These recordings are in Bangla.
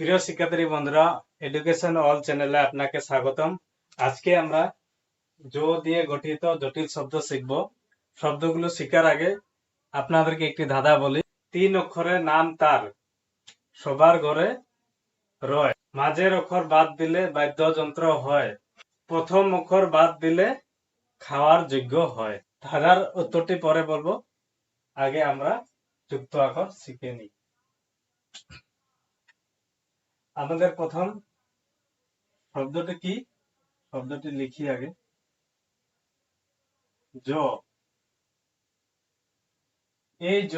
প্রিয় শিক্ষার্থী বন্ধুরা এডুকেশন অল চ্যানেলে আপনাকে স্বাগতম। আজকে আমরা জো দিয়ে গঠিত জটিল শব্দ শিখব। শব্দগুলো শেখার আগে আপনাদেরকে একটি ধাঁধা বলি। তিন অক্ষরের নাম তার, সবার ঘরে রয়। মাঝের অক্ষর বাদ দিলে বাদ্যযন্ত্র হয়। প্রথম অক্ষর বাদ দিলে খাওয়ার যোগ্য হয়। ধাঁধার উত্তরটি পরে বলব। আগে আমরা যুক্ত আখর শিখে নিই। আমাদের প্রথম শব্দটি কি? শব্দটি লিখি আগে। জ। এই জ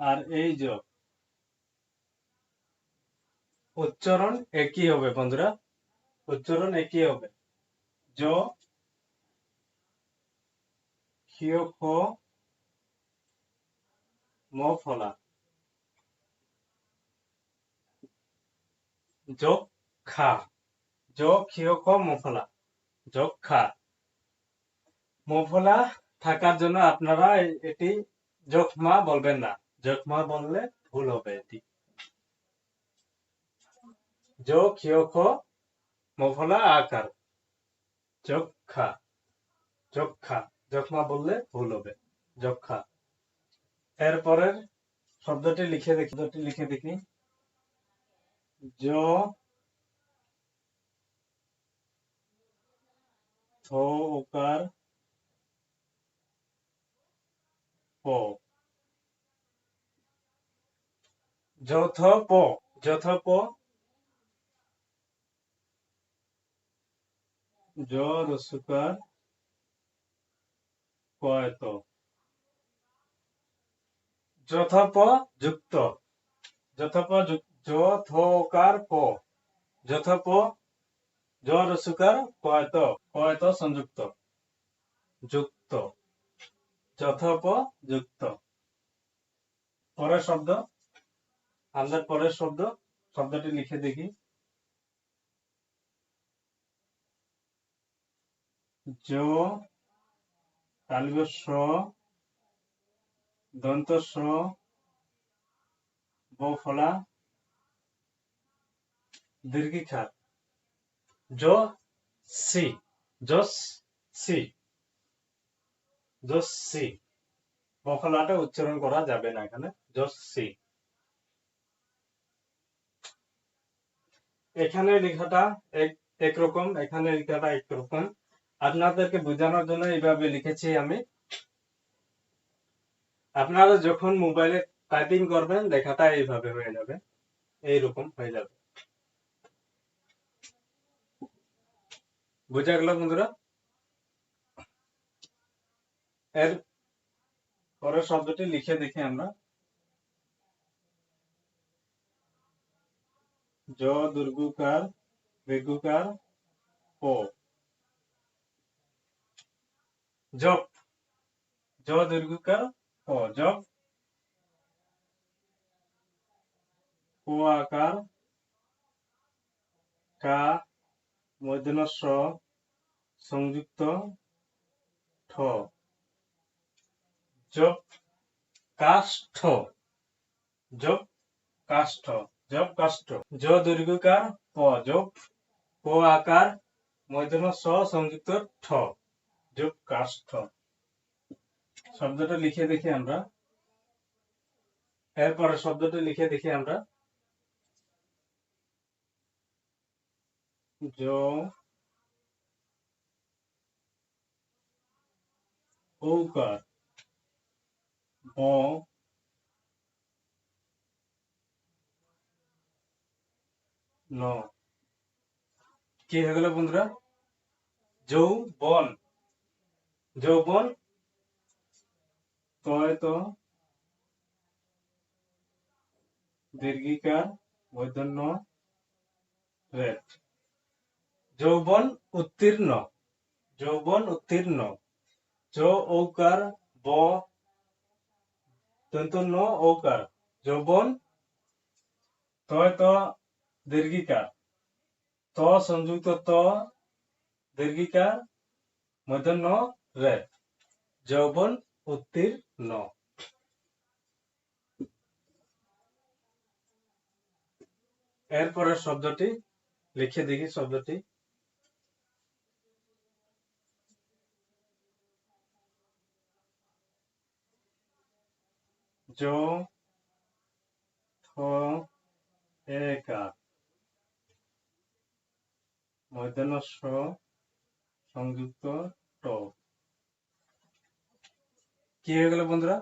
আর এই জ। উচ্চারণ একই হবে বন্ধুরা। উচ্চারণ একই হবে। জ। ক্ষিয় খ। ম ফলা। যক্ষা য মফলা, যক্ষা। মফলা থাকার জন্য আপনারা এটি যক্ষ্মা বলবেন না। যক্ষ্মা বললে ভুল হবে এটি। য মফলা আকার। যক্ষা যক্ষা। যক্ষ্মা বললে ভুল হবে। যক্ষা। এরপরের শব্দটি লিখে দেখি, শব্দটি লিখে দেখি। জ থ ওকার প যৌথ প যৌথ প জ রসুকার কয়ত যৌথ যথকার প যথ প জ রসুকার কয়ত কয়ত সংযুক্ত, যুক্ত যথ প যুক্ত। পরের শব্দ আমাদের পরের শব্দ, শব্দটি লিখে দেখি। জ তালব্য স দন্ত স বফলা দীর্ঘিকার। জ সি জস সি জস সি। বফলাটা উচ্চারণ করা যাবে না এখানে জস সি। এখানে লেখাটা এক একরকম এখানে লেখাটা একরকম আপনাদেরকে বোঝানোর জন্য এইভাবে লিখেছি আমি। আপনারা যখন মোবাইলে টাইপিং করবেন, লেখাটা এইভাবে হয়ে যাবে, এইরকম হয়ে যাবে। বোঝা গেল বন্ধুরা? এর পরের শব্দটি লিখে দেখি আমরা। জ দুর্গুকার, বেগুকার, প। জপ জ দীর্ঘকার প। জপ ক আকার, কা স সংযুক্ত ঠ। জপ কাষ্ঠ জপ কাষ্ঠ জপ কাষ্ঠ জ দীর্ঘকার প জপ ক আকার মধ্যন স সংযুক্ত ঠ। জপ কাষ্ঠ শব্দটা লিখে দেখি আমরা। এরপরে শব্দটা লিখে দেখি আমরা। জ ঔকার ব ন কি হয়ে গেল বন্ধুরা? যৌবন যৌবন তয় তো দীর্ঘিকার মূর্ধন্য রেট। যৌবন উত্তীর্ণ। যৌবন উত্তীর্ণ। চ ঔকার ব দন্ত ন ঔকার। যৌবন তয় তো দীর্ঘিকার ত সংযুক্ত ত দীর্ঘিকার মূর্ধন্য রেট যৌবন উত্তীর্ণ। এরপরের শব্দটি লিখে দেখি শব্দটি। জো, থ একা মধ্যাহ্ন স, সংযুক্ত ট। কি হয়ে গেল বন্ধুরা?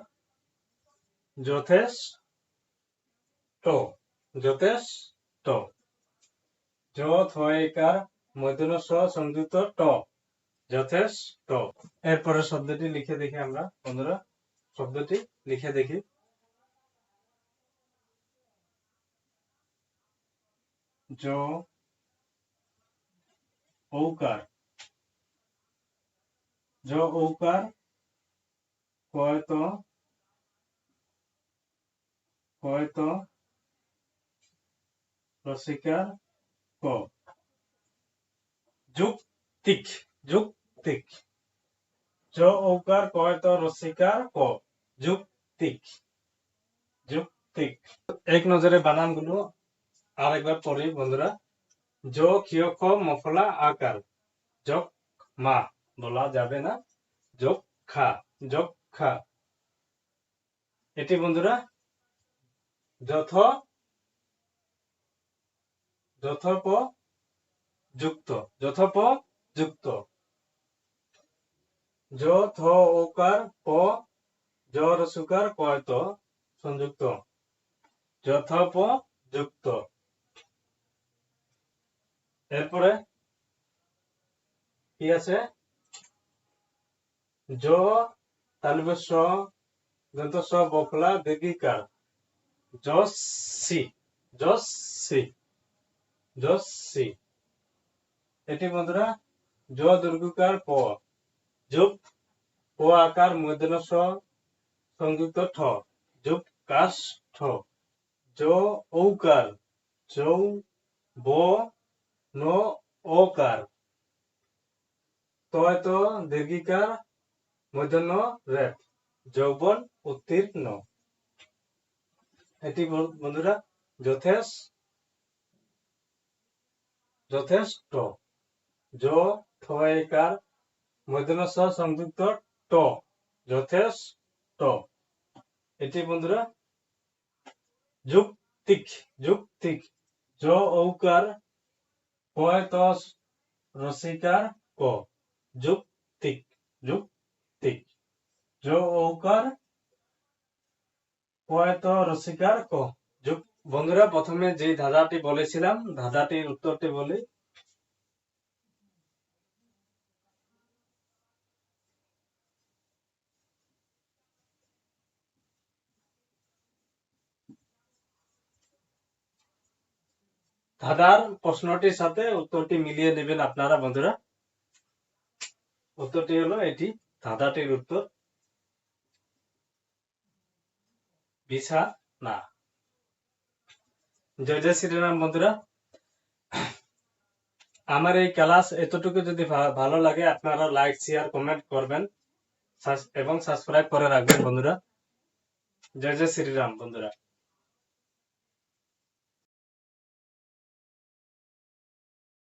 যথেষ্ট যথেষ্ট য থয়কার মধ্যাহ্ন স, সংযুক্ত ট। যথেষ্ট এরপরে শব্দটি লিখে দেখি আমরা, বন্ধুরা। শব্দটি লিখে দেখি। জ ঔকার। জ ঔকার হয়তো হয়তো রসিকার ক। যুক্তিক যুক্তিক। জ ঔকার কয়তো, রসিকার ক। যুক্তিক যুক্তিক। এক নজরে বানানগুলো আরেকবার পড়ি, বন্ধুরা। ক্ষিয় খ মফলা আকার যোগ মা, বলা যাবে না। যোগ খা যোগ খা। এটি বন্ধুরা, যথ যথপ যুক্ত যথপ যুক্ত য থ ওকার প জ রসুকার কয়ত সংযুক্ত। যথপ যুক্ত এরপরে কি আছে? জ জসি জসি এটি বন্ধুরা জ দুর্গুকার প, যুগ প আকার মধ্যন স, সংযুক্ত ঠ, যুগ কাশ ঠ জ ঔকার, যৌ ব ন ওকার তয় তো দীর্ঘিকার মধ্যন্ন রেপ যৌবন উত্তীর্ণ এটি বন্ধুরা, যথেষ্ট যথেষ্ট। য থয়কার মধ্যন্ন স, সংযুক্ত, ট। যথেষ্ট। এটি, বন্ধুরা, যুক্তিক যুক্তিক। জ ঔকার কয় তো রসিকার ক যুক্তিক যুক্তিক জ ঔকার কয় তো রসিকার ক বন্ধুরা প্রথমে যে ধাঁধাটি বলেছিলাম ধাঁধাটির উত্তরটি বলি। ধাঁধার প্রশ্নটির সাথে উত্তরটি মিলিয়ে নেবেন আপনারা, বন্ধুরা। উত্তরটি হলো এটি, ধাঁধাটির উত্তর। বিছা না। জয় জয় শ্রীরাম, বন্ধুরা। আমার এই ক্লাস এতটুকু যদি ভালো লাগে, আপনারা লাইক, শেয়ার, কমেন্ট করবেন। এবং সাবস্ক্রাইব করে রাখবেন, বন্ধুরা। জয় জয় শ্রীরাম, বন্ধুরা।